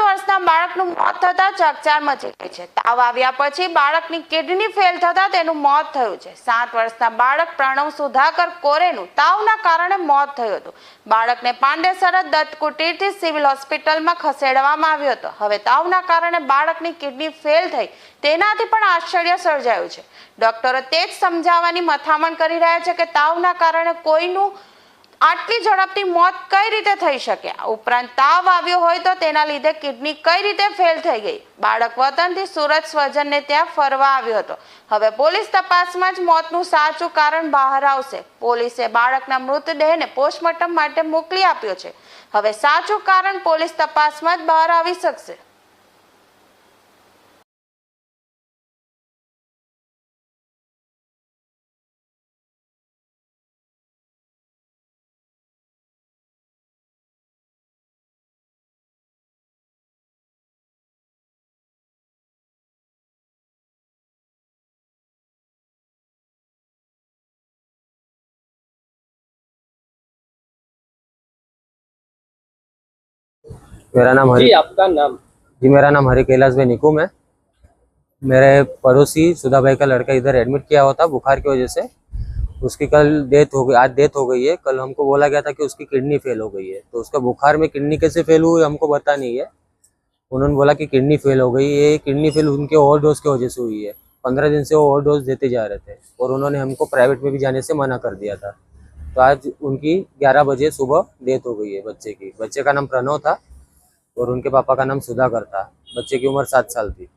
વર્ષના બાળકનું મોત થતા ચકચાર મચી ગઈ છે. તાવ આવ્યા પછી બાળકની કિડની ફેલ થતા તેનું મોત થયું છે. સાત વર્ષના બાળક પ્રણવ સુધાકર કોરેનું તાવના કારણે મોત થયું હતું. બાળકને પાંડેસર દત્ત કુટીરથી સિવિલ હોસ્પિટલમાં ખસેડવામાં આવ્યો હતો. હવે તાવના કારણે બાળકની કિડની ફેલ થઈ તેનાથી પણ આશ્ચર્ય સર્જાયું છે. ડોક્ટરો તે જ સમજાવવાની મથામણ કરી રહ્યા છે કે તાવના કારણે કોઈનું આટલી ઝડપથી મોત કઈ રીતે થઈ શકે? ઉપરાંત તાવ આવ્યો હોય તો તેના લીધે કિડની કઈ રીતે ફેલ થઈ ગઈ? બાળક વતનથી સુરત સ્વજનને ત્યાં ફરવા આવ્યો હતો. હવે પોલીસ તપાસમાં જ મોતનું સાચું કારણ બહાર આવશે. પોલીસે બાળકના મૃતદેહને પોસ્ટમોર્ટમ માટે મોકલી આપ્યો છે. હવે સાચું કારણ પોલીસ તપાસમાં જ બહાર આવી શકશે. मेरा नाम हरी आपका नाम? जी मेरा नाम हरि कैलाश भाई निकुम है। मेरे पड़ोसी सुधा भाई का लड़का इधर एडमिट किया हुआ था बुखार की वजह से। उसकी कल डेथ हो गई आज डेथ हो गई है। कल हमको बोला गया था कि उसकी किडनी फेल हो गई है। तो उसका बुखार में किडनी कैसे फेल हुई हमको पता नहीं है। उन्होंने बोला कि किडनी फेल हो गई। ये किडनी फेल उनके ओवर डोज की वजह से हुई है। पंद्रह दिन से वो ओवर डोज देते जा रहे थे और उन्होंने हमको प्राइवेट में भी जाने से मना कर दिया था। तो आज उनकी ग्यारह बजे सुबह डेथ हो गई है बच्चे की। बच्चे का नाम प्रणव था। और उनके पापा का नाम सुधाकर था बच्चे की उम्र सात साल थी